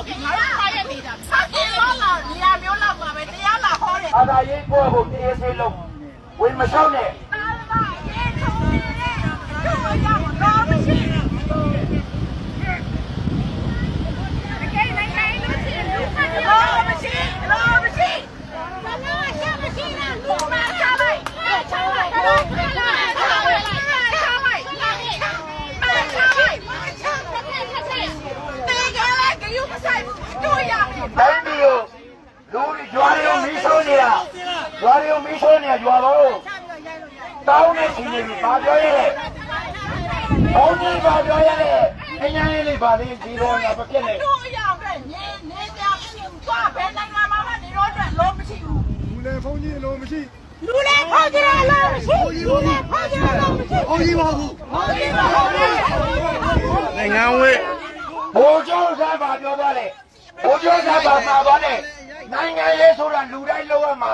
Okay ငါတို့ဖားရနေတာဖားပြေတော့လာနေရာမျိုးလောက်ပါပဲတရားလာဟောတယ်ဘာသာရေးကိုယ့်ကိုတရားစေးလုံးဝင်မလျှောက်နဲ့တာလာရေးထုံးနေတဲ့တို့ရမတော့မရှိတကယ်နိုင်ငံလို့ရှိရင်လူခတ်ရောမရှိရောမရှိဘာလို့ရှာမရှိလဲလူမချလိုက်ချလိုက်ချလိုက်ချလိုက်ချလိုက်ချလိုက်ချလိုက်တေကလည်းကယူမဆိုင်တို့ရမယ် တိုင်းပြည်ကိုလူတွေရွာတွေကိုမီးရှိုးနေတာရွာတွေကိုမီးရှိုးနေတာရွာတော့ တောင်းနေချင်နေပြီဘာပြောရဲလဲဘုန်းကြီးဘာပြောရဲလဲအញ្ញမ်းလေးဘာလေးဒီတော့ငါမဖြစ်နဲ့တို့ရောက်တဲ့နေနေကြဖြစ်သွားဘယ်နိုင်ငံမှာမှနေတော့အတွက်လုံးမရှိဘူးလူလေဖုန်းကြီးလိုမရှိလူလည်းဖောက်ကြရလို့မရှိလူလည်းဖောက်ကြရလို့မရှိဖုန်းကြီးပါဘူးဟုတ်ပြီဟုတ်ပြီနိုင်ငံဝေးဘိုးကျောင်းစားဘာပြောသွားလဲဘိုးကျောင်းစားဘာမှာသွားလဲနိုင်ငံရေးဆိုတာလူတိုင်းလုပ်ရမှာ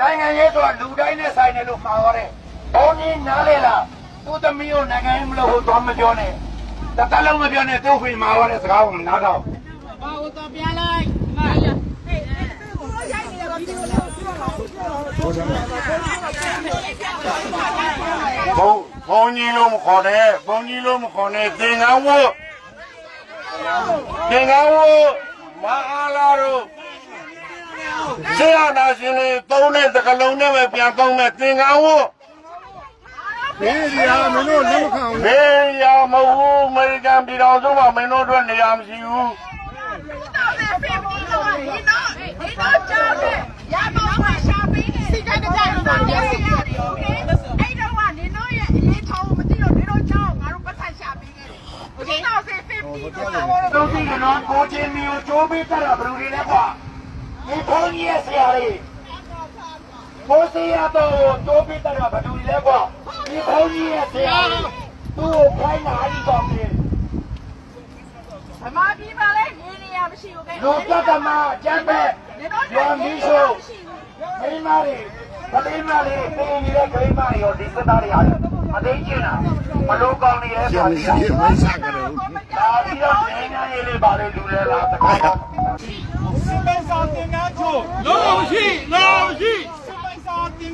နိုင်ငံရေးဆိုတာလူတိုင်းနဲ့ဆိုင်တယ်လို့မှာသွားတယ် ဘုန်းကြီးနားလေလားသူ့သမီးကိုနိုင်ငံရေးမလုပ်ဘူးတော့မပြောနဲ့တတလုံးမပြောနဲ့သူ့ဖေမှာသွားတဲ့စကားကိုနားထောင်ဘုံဘုံကြီးလို့မခေါ်နဲ့ဘုံကြီးလို့မခေါ်နဲ့သင်္ကန်းဝတ်သင်္ကန်းဝတ်မအားလာတို့ဆရာနာရှင်လေးသုံးတဲ့တကလုံးနဲ့ပဲပြန်သုံးမဲ့သင်္ကန်းဝတ် ဘေးဒီဟာမင်းတို့လက်မခံဘူးဘေးရမဟုတ်အမေရိကန်ပြည်တော်စုမှာမင်းတို့အတွက်နေရာမရှိဘူးတို့ဒီကတော့ကိုချင်းမျိုးချိုးပေးတာဘယ်လိုလဲကွာဒီဘုန်းကြီးရဲ့ဆရာလေး ကိုစီရတော့ချိုးပေးတတ်တာဘယ်လိုလဲကွာဒီဘုန်းကြီးရဲ့ဆရာလေးသူ့ကိုခိုင်းတာအဒီကောင်းတယ်ဗမာပြည်မှာလည်းနေနေရမရှိဘူးလူတတ်တမကျမ်းပဲရွာမီးရှို့မိန်းမတွေပသိမလေးပြင်နေတဲ့ဂိမ်းမတွေရောဒီစသားတွေဟာအသိကျင်တာမလို့ကောင်းနေရဲ့ပါလိမ့်ဒီမိုင်းစားကြတယ်ဒါပြီးတော့နေနေရေးလေးပါလေလူလဲလားတခါတော့စစ်မိတ်စာတင်ငန်းချို့လုံးမရှိလုံးမရှိစစ်မိ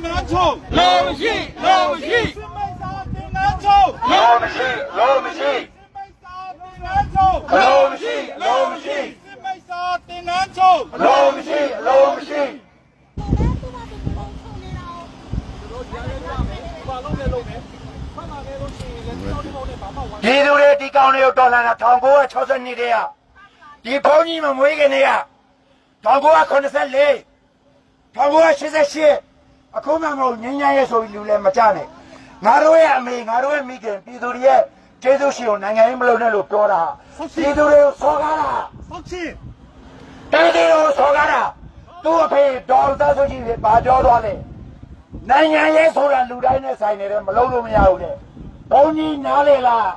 တ်စာတင်ငန်းချို့လုံးမရှိလုံးမရှိစစ်မိတ်စာတင်ငန်းချို့လောမရှိလောမရှိစစ်မိတ်စာတင်ငန်းချို့လောမရှိလောမရှိစစ်မိတ်စာတင်ငန်းချို့လောမရှိလောမရှိဒီလူတွေဒီကောင်တွေကိုတော်လှန်တာ1962တည်းကဒီဘုန်းကြီးမမွေးခင်တည်းက1984 1988 အခုမှမဟုတ်ငင်းညရဲ့ဆိုပြီးလူလည်းမကြနဲ့ငါတို့ရဲ့အမေငါတို့ရဲ့မိခင်ပြည်သူတွေရဲ့ကျေးဇူးရှင်ကိုနိုင်ငံရေးမလုပ်နဲ့လို့ပြောတာပြည်သူတွေကိုစော်ကားတာဖောက်ချင်းပြည်သူတွေကိုစော်ကားတာသူ့အဖေဒေါ်သားစုကြည်ကဘာပြောသွားလဲနိုင်ငံရေးဆိုတာလူတိုင်းနဲ့ဆိုင်နေတယ်မလုပ်လို့မရဘူးတဲ့ဘုန်းကြီးနားလေလား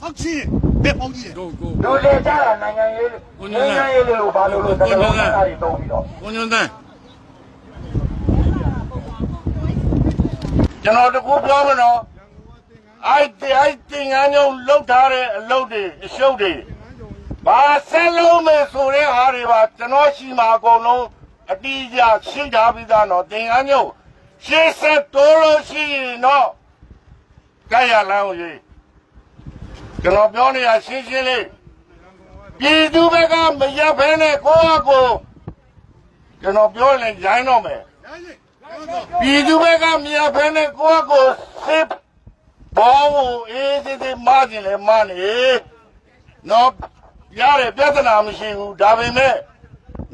ဖောက်ချင်းဘယ်ဖောက်ချင်းကိုကိုလူလေကြတာနိုင်ငံရေးနိုင်ငံရေးလို့ဘာလို့လို့တကယ်လို့အားတွေတုံးပြီးတော့ကိုညွန်းတန်း ကျွန်တော်တကူပြောမနော်အိုက်တိုက်တင်ငန်းညုံလှုပ်ထားတဲ့အလုပ်တွေအရှုပ်တွေဘာဆက်လုံးမယ်ဆိုတဲ့ဟာတွေပါကျွန်တော်ရှိမှာအကုန်လုံးအတိအကျရှင်းထားပြီးသားတော့တင်ငန်းညုံရှင်းဆက်တိုးလို့ရှိရင်တော့ကြရလမ်းကိုရေးကျွန်တော်ပြောနေတာရှင်းရှင်းလေးပြည်သူဘက်ကမရက်ဖဲနဲ့ကိုယ့်အကိုကျွန်တော်ပြောရင်ရိုင်းတော့မယ် ပြည်သူဘက်ကမြာဖဲနဲ့ကိုယ့်ကိုစစ်ဘောကိုအေးစစ်စစ်မကျင်လဲမနေနော်ရတယ်ပြဿနာမရှိဘူးဒါပေမဲ့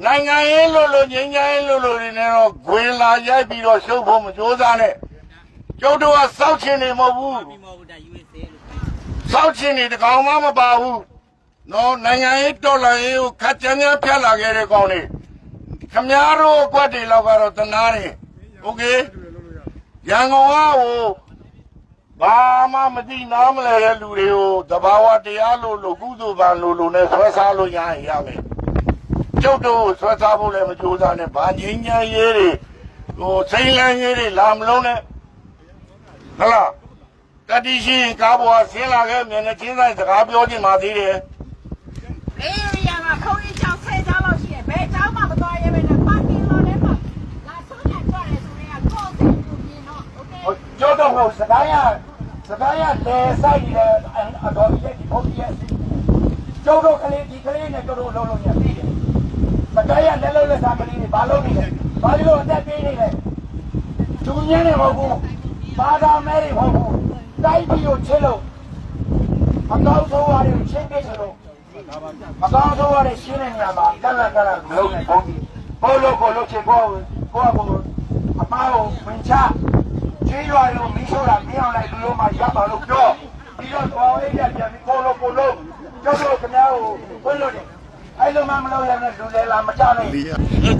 နိုင်ငံရေးလို့လို့ငြိမ်းချမ်းရေးလို့လို့နေတော့ဂွင်လာရိုက်ပြီးတော့ရှုပ်ဖို့မကြိုးစားနဲ့ကျုပ်တို့ကစောက်ချင်နေမဟုတ်ဘူးစောက်ချင်နေတကောင်မှမပါဘူးနော်နိုင်ငံရေးတော်လှန်ရေးကိုခက်ကြမ်းကြမ်းဖြတ်လာခဲ့တဲ့ကောင်တွေခမားတို့အကွက်တွေလောက်ကတော့တနာတယ် โอเคရန်ကုန်ကဟိုဘာမှမသိနားမလဲတဲ့လူတွေကိုတဘာဝတရားလို့လို့ကုသိုလ်ကံလို့လို့နဲ့ဆွဲစားလို့ရရင်ရမယ်ကျုပ်တို့ဆွဲစားဖို့လည်းမကြိုးစားနဲ့ဘာငင်းညာရေးတွေဟိုစိမ့်လန်းရေးတွေလာမလုံးနဲ့ဟလားတတိရှိရင်ကားပေါ်ကဆင်းလာခဲ့မြင်တဲ့ချင်းဆိုင်စကားပြောချင်ပါသေးတယ် အေးရမှာဖုန်းကြီးချောင်း ဆယ်ကျော တော့ဟိုစကိုင်းရစကိုင်းရလေဆိုင်နေတဲ့အတော်ကြီးဒီဘုန်းကြီးရဲ့ကျောတော့ကလေးဒီကလေးနဲ့ကျောတော့လုံးလုံးရပြီးတယ်စကိုင်းရလက်လုံးလက်စားကလေးတွေဘာလုပ်နေလဲဘာလို့အသက်ပေးနေလဲသူညနေမဟုတ်ဘူးဘာသာမဲတွေမဟုတ်ဘူးတိုက်ပြီးကိုချစ်လို့အကောင်းဆုံးဟာတွေကိုချင်းပြချင်လို့အကောင်းဆုံးဟာတွေရှင်းတဲ့နေရာမှာကန့်လန့်ကန့်လန့်လုံးနေဘုန်းကြီးကိုလို့ကိုလို့ချစ်ကိုကိုကိုအမားကိုဝင်ချ ကျေးရွာလုံးမီးရှို့တာမင်းအောင်လိုက်လူလုံးမှာရပ်ပါလို့ပြောပြီးတော့သွားအိတ်ရပြန်ပြီးကိုလိုကိုလိုကျောက်လို့ခင်ဗျားကိုဝင်လို့တယ်အဲ့လိုမှမလုပ်ရနဲ့လူလေလာမကြနဲ့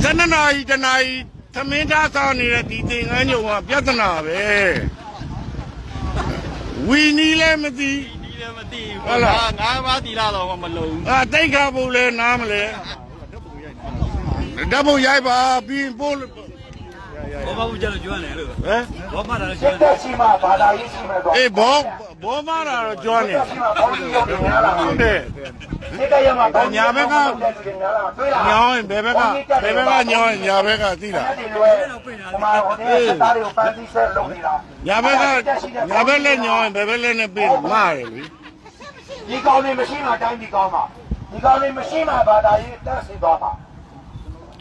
ဇနနာကြီးတနာကြီးသမင်းသားဆောင်နေတဲ့ဒီသင်္ကန်းညုံကပြဿနာပဲဝီနီလည်းမသိဒီလည်းမသိဘူးဟုတ်လားငါးပါးတီလာတော့မလုံးအာတိတ်ခါဖို့လဲနားမလဲဓာတ်ပုံရိုက်ပါပြီးရင်ပို့လို့ ဘောမဘူးကြလို့ကျွမ်းတယ်လို့ဟမ်ဘောမတာလို့စစ်တပ်ရှိမှဘာသာရေးရှိမယ်တော့အေးဘောဘောမတာတော့ကျွမ်းနေရှိမှဘောကြီးရုပ်တွေများလာဟုတ်တယ်စစ်တပ်ရမှာဘောကြီးများလာတွေ့လားညောင်းရင်ဘယ်ဘက်ကဘယ်ဘက်ကညောင်းရင်ညာဘက်ကသိလားဒီလိုဒီမှာဟိုဒီစတားတွေကိုပန်းသီးဆက်လုပ်နေတာညာဘက်ကညာဘက်လက်ညောင်းရင်ဘယ်ဘက်လက်နဲ့ပြီးမားတယ်လေဒီကောင်းနေမရှိမှတိုင်းဒီကောင်းမှာဒီကောင်းနေမရှိမှဘာသာရေးတက်စီသွားမှာ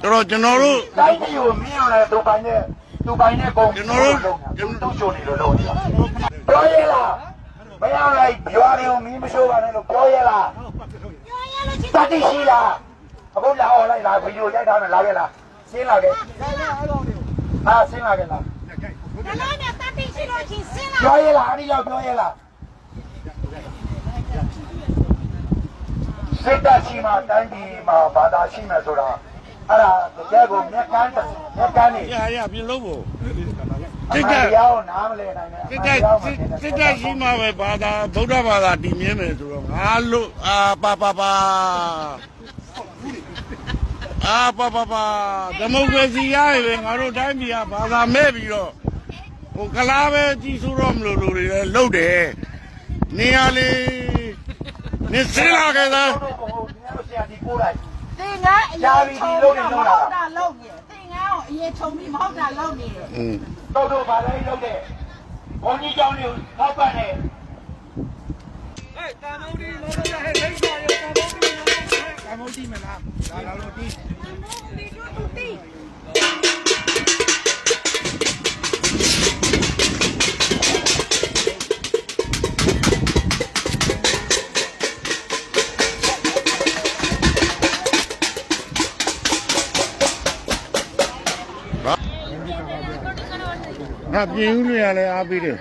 တော်တော်ကျွန်တော်တို့တိုင်းပြည်ကိုမင်းအောင်လဲသူပိုင်နဲ့ သူပိုင်နဲ့ကုန်သူတို့ချိုနေလို့လုပ်နေတာပြောရလားမင်းအောင်လိုက်ရွာတွေကိုမင်းမရှိုးပါနဲ့လို့ပြောရလားတတိရှိလားအခုလာအောင်လိုက်လာဗီဒီယိုရိုက်ထားမယ်လာခဲ့လားရှင်းလာခဲ့ဟာရှင်းလာခဲ့လားဒါလည်းနဲ့တတိရှိလို့ချင်းစင်းလာပြောရလားအဲ့ဒီရောက်ပြောရလားစိတ်တရှိမှတိုင်းပြည်မှာဘာသာရှိမယ်ဆိုတာ အဲ့ဒါတကယ်ကိုမြက်ကန်းမြက်ကန်းနေရရပြင်လို့ဖို့အစစ်မှတပ်န်တရားကိုနားမလည်နိုင်နဲ့စစ်တပ်စစ်တပ်ရှိမှပဲဘာသာဗုဒ္ဓဘာသာတည်မြဲမယ်ဆိုတော့ငါလို့အာပါပါပါအာပါပါပါဒီမိုကရေစီရရင်ပဲငါတို့တိုင်းပြည်ကဘာသာမဲ့ပြီးတော့ဟိုကလားပဲကြီးစိုးတော့မလို့လို့တွေလည်းလှုပ်တယ်နေရလေနေစင်လာခဲ့သားဆရာဒီကိုလိုက် သင်ငန်းအရေးချုံပြီးမဟုတ်တာလုပ်နေသင်ငန်းကိုအရေးချုံပြီးမဟုတ်တာလုပ်နေတယ်อืมတို့တို့ဘာလဲလုပ်တဲ့ဘုန်းကြီးကျောင်းတွေကိုထောက်ပံ့တဲ့ဒီတို့သူတီးငါ ပြင်ဦးတွေလည်းအားပေးတယ်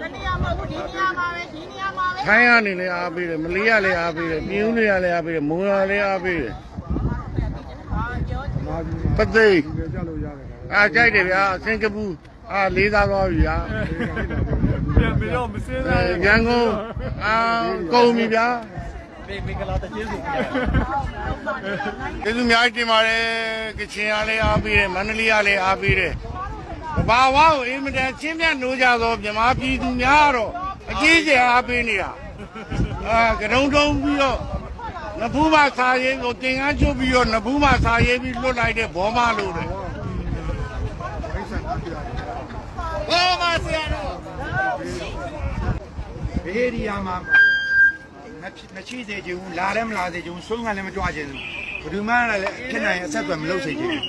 တနေရာမှာဒီနေရာမှာပဲဒီနေရာမှာပဲထိုင်းကနေလည်းအားပေးတယ်မလေးကလည်းအားပေးတယ်ပြင်ဦးတွေကလည်းအားပေးတယ်မုံရလည်းအားပေးတယ်ဟာပြောချင်မာကြီးပသိမ်ကြကြလို့ရတယ်အားကြိုက်တယ်ဗျာစင်ကာပူအားလေးစားသွားပြီဗျာပြန်ပြီးတော့မစင်းအဲရန်ကုန်အာကုန်ပြီဗျာမေမေကလာတချင်းစုကျေးဇူးအများကြီးတင်ပါတယ်ကချင်ကလည်းအားပေးတယ်မန္တလေးကလည်းအားပေးတယ် ဘာဝကိုအင်မတန်ချင်းမြတ်နိုးကြသောမြမပြည်သူများကတော့အကြီးကျယ်အားပေးနေတာအာကရုံတုံးပြီးတော့နဘူးမစာရေးကိုတင်ကန်းချုပ်ပြီးတော့နဘူးမစာရေးပြီးလွတ်လိုက်တဲ့ဘောမလို့တယ်ဘောမဆရာတော်ဘေးရီယာမှာမဖြစ်မချိစေချင်ဘူးလာလည်းမလာစေချင်ဘူးဆုံးကလည်းမကြွချင်ဘူးဘယ်သူမှလည်းဖြစ်နိုင်အဆက်အသွယ်မလုပ်စေချင်ဘူး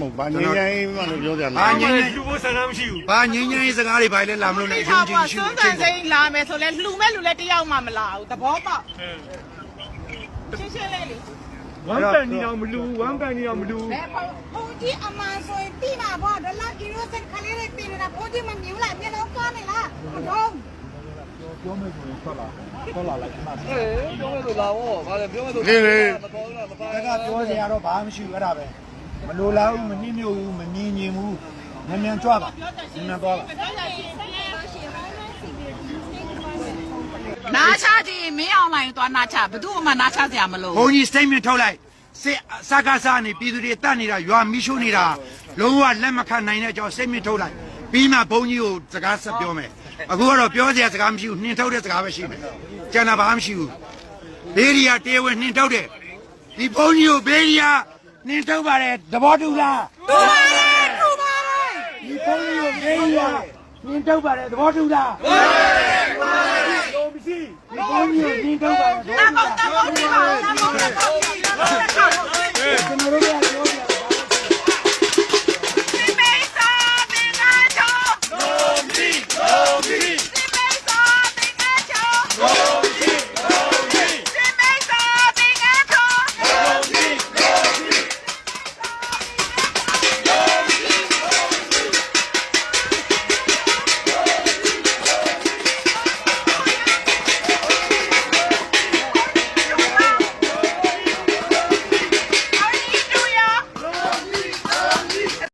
မဟုတ်ဘာငင်းငင်းမှလည်းပြောကြတယ်ဘာငင်းငင်းလူဖို့ဆန္ဒမရှိဘူးဘာငင်းငင်းရေးစကားတွေဘာလဲလာမလို့နဲ့အယုံကြည်ရှိစွဘူးန်းချိတန်တ်စိမ်းလာမယ်ဆိုလဲလှူမဲ့လူလဲတယောက်မှမလာဘူးသဘောပေါက်ရှင်းရှင်းလေးလေဝမ်ပန်နီအောင်မလူဝမ်ပန်နီအောင်မလူဘယ်ဖုန်းဖုန်းကြီးအမှန်ဆိုရင်တိပါဘောဒေါ်လာကီရိုစက်ခလေးလေးတင်နေတာဖုန်းကြီးမမြူလားမျက်လုံးကားနေလားမတော့လေးလေးတကပြောစရာတော့ဘာမှမရှိဘူးအဲ့ဒါပဲ မလိုလားဘူးမနှိမ့်ညွတ်ဘူးမငြင်းငြင်ဘူးမြန်မြန်ကြွပါမြန်မြန်သွားပါနာချကြည့်မင်းအောင်လိုက်သွားနာချဘယ်သူမှနာချစရာမလိုဘုန်းကြီး statement ထုတ်လိုက်စစ်စကားစားနေပြည်သူတွေတတ်နေတာရွာမီးရှို့နေတာလုံးဝလက်မခံနိုင်တဲ့အကြောင်း statement ထုတ်လိုက်ပြီးမှဘုန်းကြီးကိုစကားဆက်ပြောမယ်အခုကတော့ပြောစရာစကားမရှိဘူးနှင်းထုတ်တဲ့စကားပဲရှိမယ်ကျန်တာဘာမှမရှိဘူးဘေးရီယာတရားဝင်နှင်းထုတ်တဲ့ဒီဘုန်းကြီးကိုဘေးရီယာ နင်းထုတ်ပါတယ်သဘောတူလားတူပါတယ်တူပါတယ်ဒီဖုန်းကြီးကိုမင်းကြီးကနင်းထုတ်ပါတယ်သဘောတူလားတူပါတယ်တူပါတယ်တော်ပြီဒီဖုန်းကြီးကိုနင်းထုတ်ပါတယ်သဘောတူလားကျွန်တော်တို့